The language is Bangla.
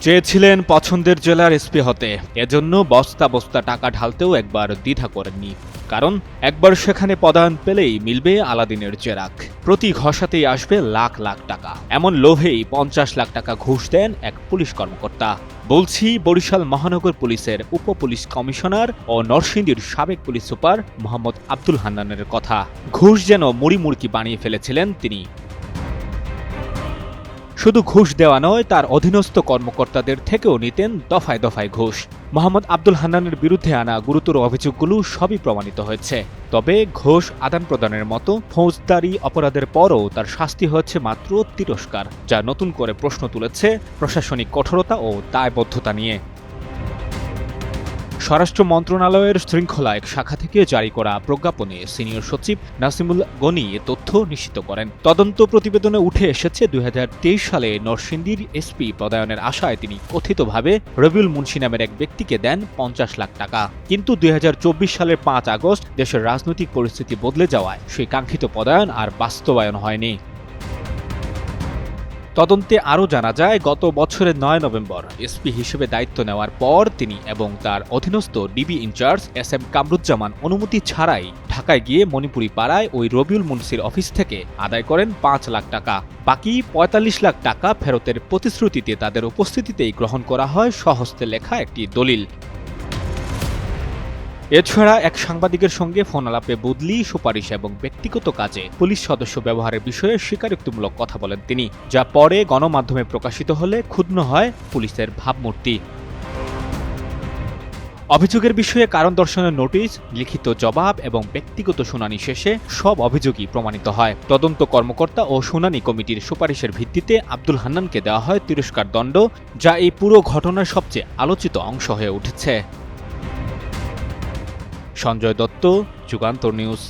চেয়েছিলেন পছন্দের জেলার এসপি হতে। এজন্য বস্তা বস্তা টাকা ঢালতেও একবার দ্বিধা করেননি। কারণ একবার সেখানে পদায়ন পেলেই মিলবে আলাদিনের চেরাক। প্রতি ঘষাতেই আসবে লাখ লাখ টাকা। এমন লোভেই পঞ্চাশ লাখ টাকা ঘুষ দেন এক পুলিশ কর্মকর্তা। বলছি, বরিশাল মহানগর পুলিশের উপ পুলিশ কমিশনার ও নরসিংদীর সাবেক পুলিশ সুপার মোহাম্মদ আব্দুল হান্নানের কথা। ঘুষ যেন মুড়ি মুড়কি বানিয়ে ফেলেছিলেন তিনি। শুধু ঘুষ দেওয়া নয়, তার অধীনস্থ কর্মকর্তাদের থেকেও নিতেন দফায় দফায় ঘুষ। মোহাম্মদ আব্দুল হান্নানের বিরুদ্ধে আনা গুরুতর অভিযোগগুলো সবই প্রমাণিত হয়েছে। তবে ঘোষ আদান প্রদানের মতো ফৌজদারি অপরাধের পরও তার শাস্তি হয়েছে মাত্র তিরস্কার, যা নতুন করে প্রশ্ন তুলেছে প্রশাসনিক কঠোরতা ও দায়বদ্ধতা নিয়ে। স্বরাষ্ট্র মন্ত্রণালয়ের শৃঙ্খলা এক শাখা থেকে জারি করা প্রজ্ঞাপনে সিনিয়র সচিব নাসিমুল গনি তথ্য নিশ্চিত করেন। তদন্ত প্রতিবেদনে উঠে এসেছে, দুই হাজার তেইশ সালে নরসিংদীর এসপি পদায়নের আশায় তিনি কথিতভাবে রবিউল মুন্সি নামের এক ব্যক্তিকে দেন পঞ্চাশ লাখ টাকা। কিন্তু দুই হাজার চব্বিশ সালের পাঁচ আগস্ট দেশের রাজনৈতিক পরিস্থিতি বদলে যাওয়ায় সেই কাঙ্ক্ষিত পদায়ন আর বাস্তবায়ন হয়নি। তদন্তে আরও জানা যায়, গত বছরের নয় নভেম্বর এসপি হিসেবে দায়িত্ব নেওয়ার পর তিনি এবং তার অধীনস্থ DB in charge S M Kamruzzaman অনুমতি ছাড়াই ঢাকায় গিয়ে মণিপুরি পাড়ায় ওই রবিউল মুন্সির অফিস থেকে আদায় করেন পাঁচ লাখ টাকা। বাকি পঁয়তাল্লিশ লাখ টাকা ফেরতের প্রতিশ্রুতিতে তাদের উপস্থিতিতেই গ্রহণ করা হয় স্বহস্তে লেখা একটি দলিল। এছাড়া এক সাংবাদিকের সঙ্গে ফোন আলাপে বদলি, সুপারিশ এবং ব্যক্তিগত কাজে পুলিশ সদস্য ব্যবহারের বিষয়ে স্বীকারোক্তিমূলক কথা বলেন তিনি, যা পরে গণমাধ্যমে প্রকাশিত হলে ক্ষুণ্ণ হয় পুলিশের ভাবমূর্তি। অভিযোগের বিষয়ে কারণ দর্শনের নোটিশ, লিখিত জবাব এবং ব্যক্তিগত শুনানি শেষে সব অভিযোগই প্রমাণিত হয়। তদন্ত কর্মকর্তা ও শুনানি কমিটির সুপারিশের ভিত্তিতে আব্দুল হান্নানকে দেওয়া হয় তিরস্কার দণ্ড, যা এই পুরো ঘটনার সবচেয়ে আলোচিত অংশ হয়ে উঠেছে। সঞ্জয় দত্ত যুগান্তর নিউজ।